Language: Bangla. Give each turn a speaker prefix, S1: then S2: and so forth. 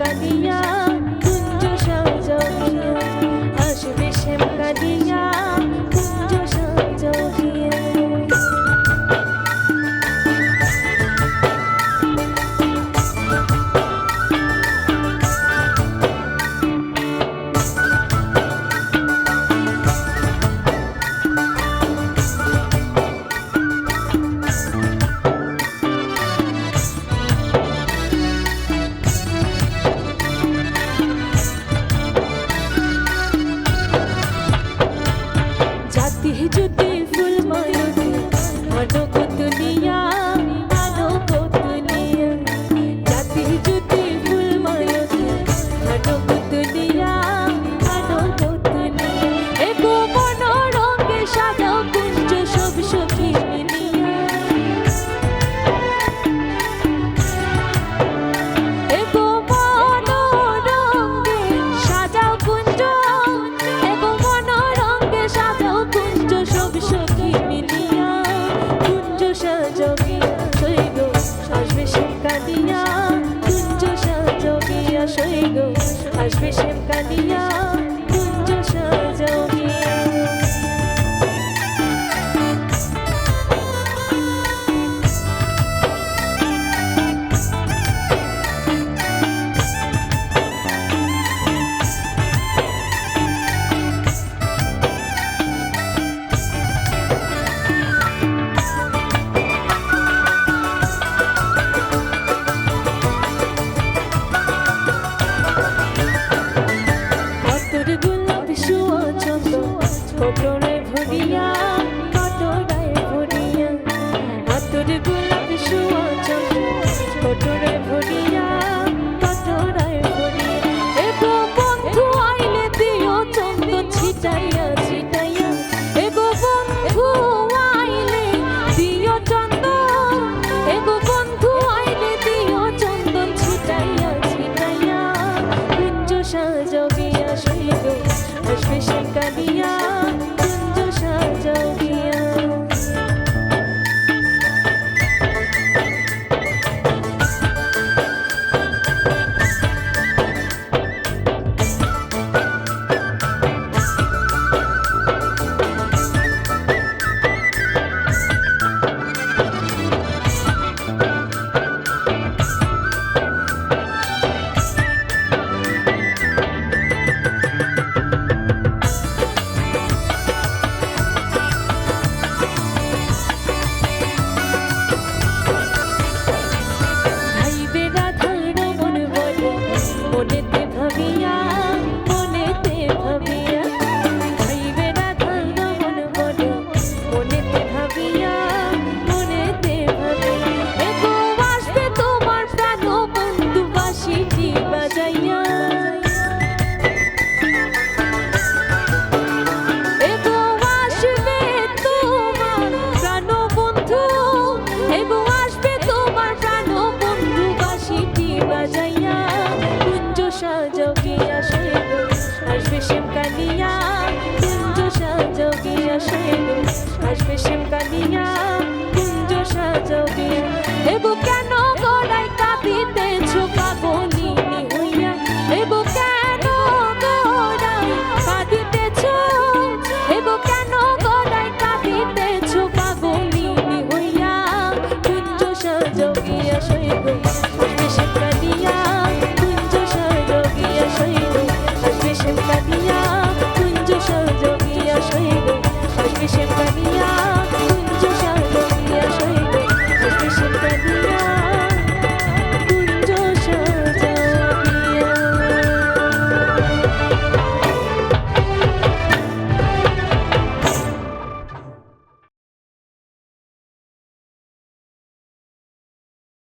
S1: कदिया সাজবি শৈব আসবে সে কাঁদিয়া। কুঞ্জ সাজবিয়া শৈব আসবে সে কাঁদিয়া। আসবে শ্যাম কানিয়া কুঞ্জ সাজাবে হে বুকে